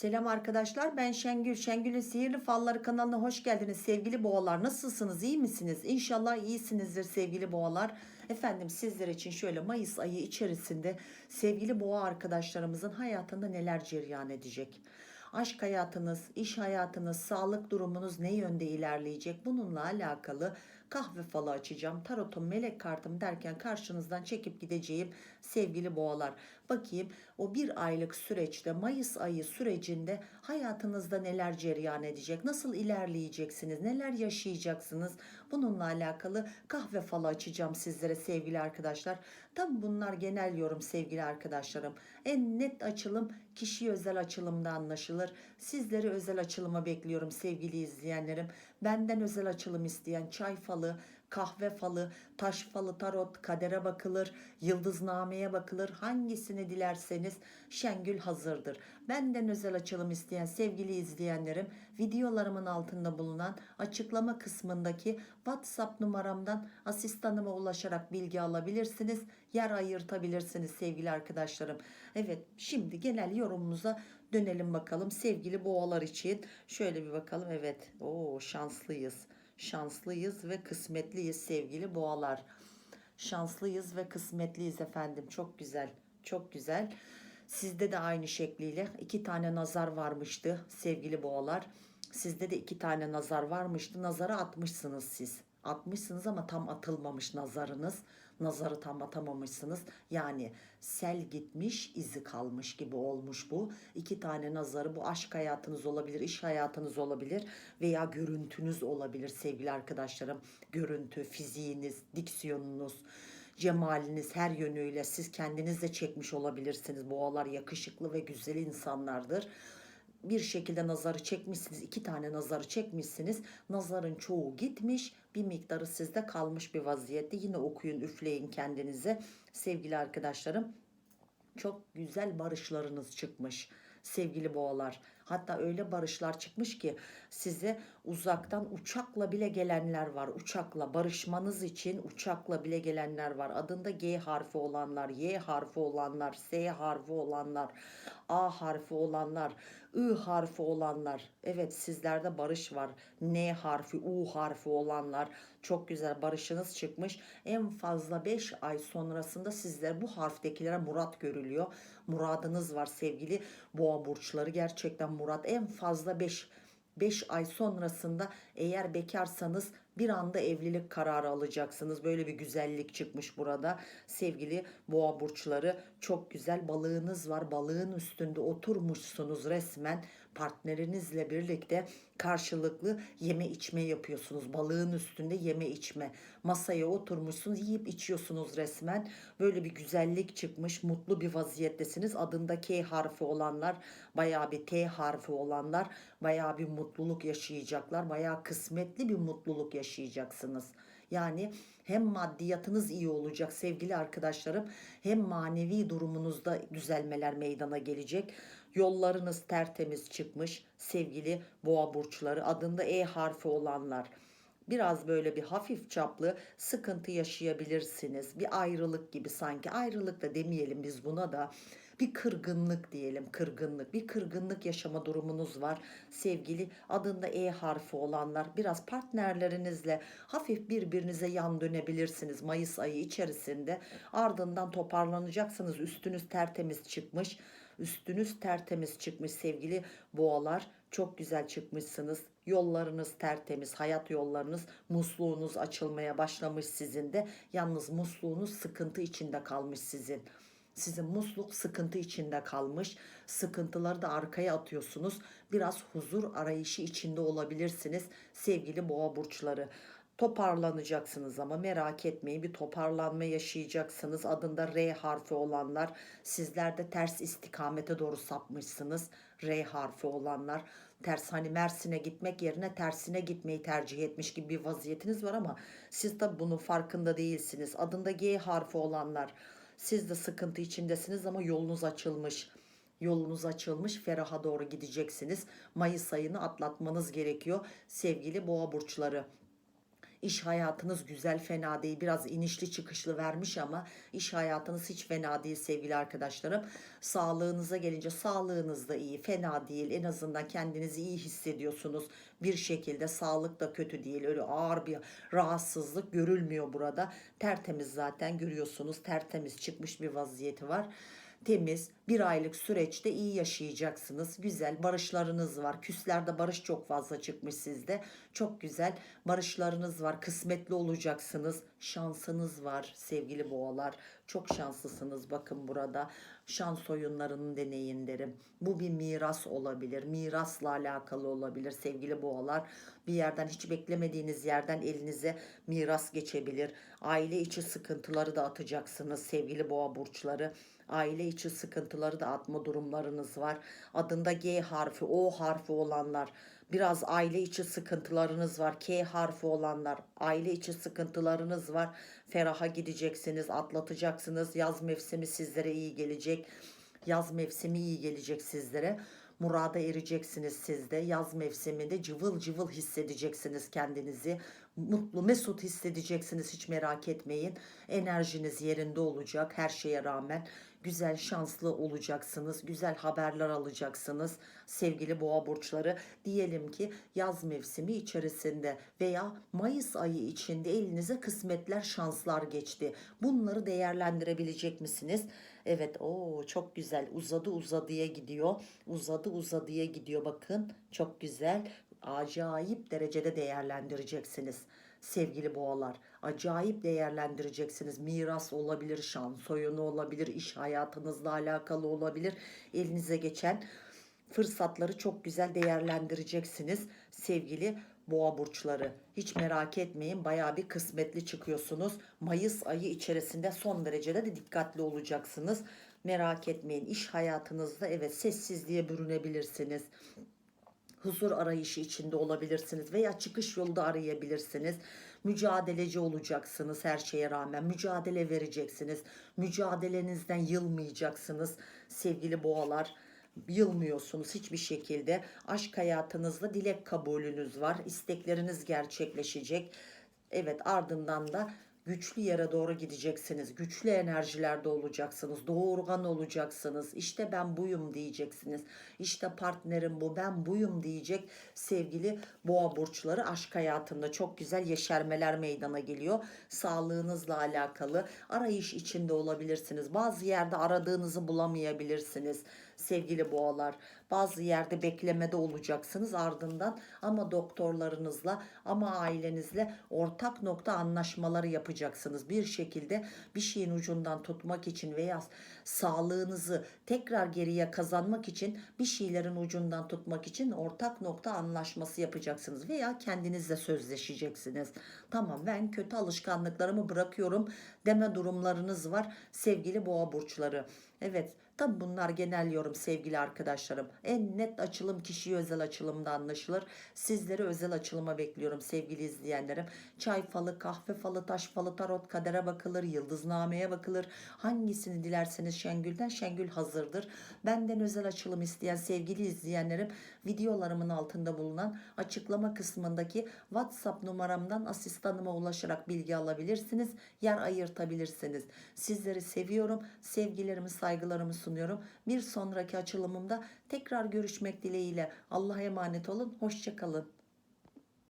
Selam arkadaşlar ben Şengül. Şengül'ün Sihirli Falları kanalına hoş geldiniz sevgili boğalar. Nasılsınız iyi misiniz? İnşallah iyisinizdir sevgili boğalar. Efendim sizler için şöyle Mayıs ayı içerisinde sevgili boğa arkadaşlarımızın hayatında neler cereyan edecek? Aşk hayatınız, iş hayatınız, sağlık durumunuz ne yönde ilerleyecek? Bununla alakalı kahve falı açacağım. Tarotum, melek kartım derken karşınızdan çekip gideceğim sevgili boğalar. Bakayım o bir aylık süreçte Mayıs ayı sürecinde hayatınızda neler cereyan edecek? Nasıl ilerleyeceksiniz? Neler yaşayacaksınız? Bununla alakalı kahve falı açacağım sizlere sevgili arkadaşlar. Tabi bunlar genel yorum sevgili arkadaşlarım. En net açılım kişi özel açılımda anlaşılır. Sizleri özel açılıma bekliyorum sevgili izleyenlerim. Benden özel açılım isteyen çay falı, kahve falı, taş falı, tarot, kadere bakılır, yıldıznameye bakılır. Hangisini dilerseniz Şengül hazırdır. Benden özel açılım isteyen sevgili izleyenlerim videolarımın altında bulunan açıklama kısmındaki WhatsApp numaramdan asistanıma ulaşarak bilgi alabilirsiniz. Yer ayırtabilirsiniz sevgili arkadaşlarım. Evet şimdi genel yorumumuza dönelim bakalım sevgili boğalar için. Şöyle bir bakalım evet o şanslıyız. Şanslıyız ve kısmetliyiz sevgili boğalar. Şanslıyız ve kısmetliyiz efendim. Çok güzel. Çok güzel. Sizde de aynı şekliyle iki tane nazar varmıştı sevgili boğalar. Sizde de iki tane nazar varmıştı. Nazara atmışsınız siz. Atmışsınız ama tam atılmamış nazarınız. Nazarı tam atamamışsınız. Yani sel gitmiş, izi kalmış gibi olmuş bu. İki tane nazarı bu aşk hayatınız olabilir, iş hayatınız olabilir veya görüntünüz olabilir sevgili arkadaşlarım. Görüntü, fiziğiniz, diksiyonunuz cemaliniz her yönüyle siz kendiniz de çekmiş olabilirsiniz. Boğalar yakışıklı ve güzel insanlardır. Bir şekilde nazarı çekmişsiniz. iki tane nazarı çekmişsiniz. Nazarın çoğu gitmiş. Bir miktarı sizde kalmış bir vaziyette. Yine okuyun, üfleyin kendinize. Sevgili arkadaşlarım çok güzel barışlarınız çıkmış sevgili boğalar. Hatta öyle barışlar çıkmış ki size uzaktan uçakla bile gelenler var. Uçakla barışmanız için uçakla bile gelenler var. Adında G harfi olanlar, Y harfi olanlar, S harfi olanlar, A harfi olanlar, I harfi olanlar. Evet sizlerde barış var. N harfi, U harfi olanlar. Çok güzel barışınız çıkmış. En fazla 5 ay sonrasında sizler bu harftekilere murat görülüyor. Muradınız var sevgili boğa burçları. Gerçekten murat en fazla 5 5 ay sonrasında eğer bekarsanız bir anda evlilik kararı alacaksınız. Böyle bir güzellik çıkmış burada. Sevgili boğa burçları çok güzel balığınız var. Balığın üstünde oturmuşsunuz resmen. Partnerinizle birlikte karşılıklı yeme içme yapıyorsunuz. Balığın üstünde yeme içme. Masaya oturmuşsunuz, yiyip içiyorsunuz resmen. Böyle bir güzellik çıkmış. Mutlu bir vaziyettesiniz. Adında K harfi olanlar, bayağı bir T harfi olanlar bayağı bir mutluluk yaşayacaklar. Bayağı kısmetli bir mutluluk yaşayacaksınız. Yani hem maddiyatınız iyi olacak sevgili arkadaşlarım hem manevi durumunuzda düzelmeler meydana gelecek. Yollarınız tertemiz çıkmış sevgili boğa burçları adında E harfi olanlar biraz böyle bir hafif çaplı sıkıntı yaşayabilirsiniz. Bir ayrılık gibi sanki ayrılık da demeyelim biz buna da bir kırgınlık diyelim kırgınlık. Bir kırgınlık yaşama durumunuz var sevgili. Adında E harfi olanlar biraz partnerlerinizle hafif birbirinize yan dönebilirsiniz Mayıs ayı içerisinde. Ardından toparlanacaksınız. Üstünüz tertemiz çıkmış üstünüz tertemiz çıkmış sevgili boğalar. Çok güzel çıkmışsınız. Yollarınız tertemiz hayat yollarınız musluğunuz açılmaya başlamış sizin de. Yalnız musluğunuz sıkıntı içinde kalmış sizin sizin musluk sıkıntı içinde kalmış. Sıkıntıları da arkaya atıyorsunuz. Biraz huzur arayışı içinde olabilirsiniz sevgili boğa burçları. Toparlanacaksınız ama merak etmeyin bir toparlanma yaşayacaksınız. Adında R harfi olanlar sizler de ters istikamete doğru sapmışsınız. R harfi olanlar ters hani Mersin'e gitmek yerine tersine gitmeyi tercih etmiş gibi bir vaziyetiniz var ama siz de bunun farkında değilsiniz. Adında G harfi olanlar siz de sıkıntı içindesiniz ama yolunuz açılmış. Yolunuz açılmış, feraha doğru gideceksiniz. Mayıs ayını atlatmanız gerekiyor sevgili boğa burçları. İş hayatınız güzel fena değil. Biraz inişli çıkışlı vermiş ama iş hayatınız hiç fena değil sevgili arkadaşlarım. Sağlığınıza gelince sağlığınız da iyi fena değil. En azından kendinizi iyi hissediyorsunuz. Bir şekilde sağlık da kötü değil. Öyle ağır bir rahatsızlık görülmüyor burada. Tertemiz zaten görüyorsunuz. Tertemiz çıkmış bir vaziyeti var temiz bir aylık süreçte iyi yaşayacaksınız. Güzel barışlarınız var. Küslerde barış çok fazla çıkmış sizde. Çok güzel barışlarınız var. Kısmetli olacaksınız. Şansınız var sevgili boğalar. Çok şanslısınız bakın burada. Şans oyunlarını deneyin derim. Bu bir miras olabilir. Mirasla alakalı olabilir sevgili boğalar. Bir yerden hiç beklemediğiniz yerden elinize miras geçebilir. Aile içi sıkıntıları da atacaksınız sevgili boğa burçları aile içi sıkıntıları da atma durumlarınız var. Adında G harfi, O harfi olanlar, biraz aile içi sıkıntılarınız var. K harfi olanlar, aile içi sıkıntılarınız var. Feraha gideceksiniz, atlatacaksınız. Yaz mevsimi sizlere iyi gelecek. Yaz mevsimi iyi gelecek sizlere. Murada ereceksiniz siz de. Yaz mevsiminde cıvıl cıvıl hissedeceksiniz kendinizi. Mutlu, mesut hissedeceksiniz hiç merak etmeyin. Enerjiniz yerinde olacak her şeye rağmen. Güzel, şanslı olacaksınız. Güzel haberler alacaksınız. Sevgili boğa burçları diyelim ki yaz mevsimi içerisinde veya Mayıs ayı içinde elinize kısmetler, şanslar geçti. Bunları değerlendirebilecek misiniz? Evet, o çok güzel. Uzadı uzadıya gidiyor. Uzadı uzadıya gidiyor bakın. Çok güzel. Acayip derecede değerlendireceksiniz sevgili boğalar. Acayip değerlendireceksiniz. Miras olabilir, şans oyunu olabilir, iş hayatınızla alakalı olabilir. Elinize geçen fırsatları çok güzel değerlendireceksiniz sevgili boğa burçları. Hiç merak etmeyin bayağı bir kısmetli çıkıyorsunuz. Mayıs ayı içerisinde son derecede de dikkatli olacaksınız. Merak etmeyin iş hayatınızda evet sessizliğe bürünebilirsiniz huzur arayışı içinde olabilirsiniz veya çıkış yolu da arayabilirsiniz. Mücadeleci olacaksınız her şeye rağmen. Mücadele vereceksiniz. Mücadelenizden yılmayacaksınız sevgili boğalar. Yılmıyorsunuz hiçbir şekilde. Aşk hayatınızda dilek kabulünüz var. İstekleriniz gerçekleşecek. Evet ardından da güçlü yere doğru gideceksiniz. Güçlü enerjilerde olacaksınız. Doğurgan olacaksınız. İşte ben buyum diyeceksiniz. İşte partnerim bu ben buyum diyecek sevgili boğa burçları aşk hayatında çok güzel yeşermeler meydana geliyor. Sağlığınızla alakalı arayış içinde olabilirsiniz. Bazı yerde aradığınızı bulamayabilirsiniz sevgili boğalar. Bazı yerde beklemede olacaksınız ardından ama doktorlarınızla ama ailenizle ortak nokta anlaşmaları yapacaksınız. Bir şekilde bir şeyin ucundan tutmak için veya sağlığınızı tekrar geriye kazanmak için bir şeylerin ucundan tutmak için ortak nokta anlaşması yapacaksınız veya kendinizle sözleşeceksiniz. Tamam ben kötü alışkanlıklarımı bırakıyorum deme durumlarınız var sevgili boğa burçları. Evet Tabi bunlar genel yorum sevgili arkadaşlarım. En net açılım kişiye özel açılımda anlaşılır. Sizleri özel açılıma bekliyorum sevgili izleyenlerim. Çay falı, kahve falı, taş falı, tarot kadere bakılır, yıldıznameye bakılır. Hangisini dilerseniz Şengül'den Şengül hazırdır. Benden özel açılım isteyen sevgili izleyenlerim videolarımın altında bulunan açıklama kısmındaki WhatsApp numaramdan asistanıma ulaşarak bilgi alabilirsiniz. Yer ayırtabilirsiniz. Sizleri seviyorum. Sevgilerimi, saygılarımı sunuyorum. Bir sonraki açılımımda tekrar görüşmek dileğiyle. Allah'a emanet olun. Hoşçakalın.